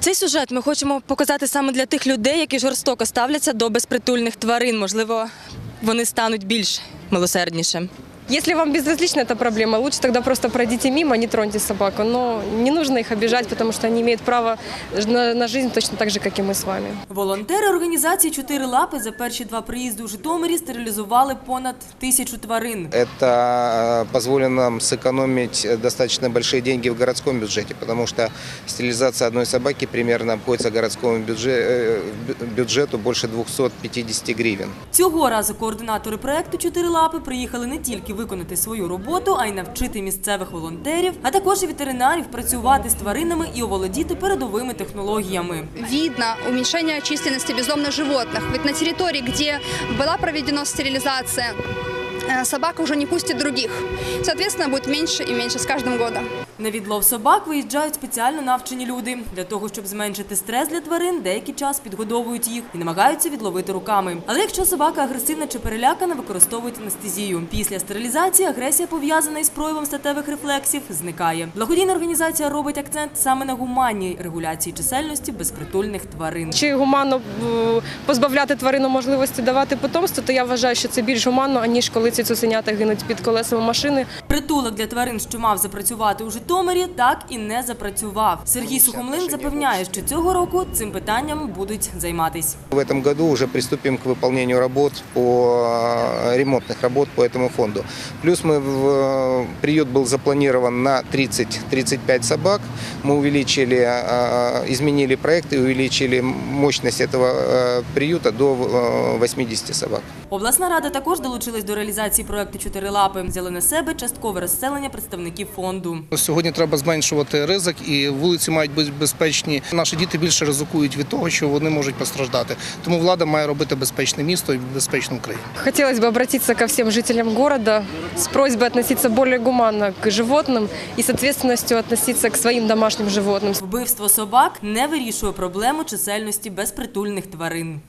Цей сюжет ми хочемо показати саме для тих людей, які жорстоко ставляться до безпритульних тварин. Можливо, вони стануть більш милосердніше. Если вам безразлична эта проблема, лучше тогда просто пройдите мимо, не троньте собаку. Но не нужно их обижать, потому что они имеют право на, на жизнь точно так же, как и мы с вами. Волонтери організації «Чотири лапи» за перші два приїзди у Житомирі стерилізували понад тисячу тварин. Это э, позволит нам сэкономить э, достаточно большие деньги в городском бюджете, потому что стерилизация одной собаки примерно обходится городскому бюджету, бюджету больше 250 гривен. Цього разу координатори проекту «Чотири лапи» приїхали не тільки виконати свою роботу, а й навчити місцевих волонтерів, а також і ветеринарів працювати з тваринами і оволодіти передовими технологіями. видно уменьшение численности бездомных животных. Ведь на территории, где была проведена стерилизация, э, собака уже не пустит других. Соответственно, будет меньше и меньше с каждым годом. На відлов собак виїжджають спеціально навчені люди. Для того, щоб зменшити стрес для тварин, деякий час підгодовують їх і намагаються відловити руками. Але якщо собака агресивна чи перелякана, використовують анестезію. Після стерилізації агресія, пов'язана із проявом статевих рефлексів, зникає. Благодійна організація робить акцент саме на гуманній регуляції чисельності безпритульних тварин. Чи гуманно е, позбавляти тварину можливості давати потомство, то я вважаю, що це більш гуманно, аніж коли ці цуценята гинуть під колесами машини. Притулок для тварин, що мав запрацювати у Житомирі, так і не запрацював. Сергій Сухомлин запевняє, що цього року цим питанням будуть займатись. В этом году уже приступим к выполнению работ по э, ремонтных работ по этому фонду. Плюс мы в э, приют был запланирован на 30-35 собак. Мы увеличили, э, изменили проект и увеличили мощность этого э, приюта до э, 80 собак. Обласна рада також долучилась до реалізації проекту «Чотири лапи». Взяли на себе часткове розселення представників фонду. Сьогодні треба зменшувати ризик, і вулиці мають бути безпечні. Наші діти більше ризикують від того, що вони можуть постраждати. Тому влада має робити безпечне місто і безпечну Україну. Хотелось бы обратиться ко всем жителям города с просьбой относиться более гуманно к животным и с ответственностью относиться к своим домашним животным. Вбивство собак не вирішує проблему чисельності безпритульних тварин.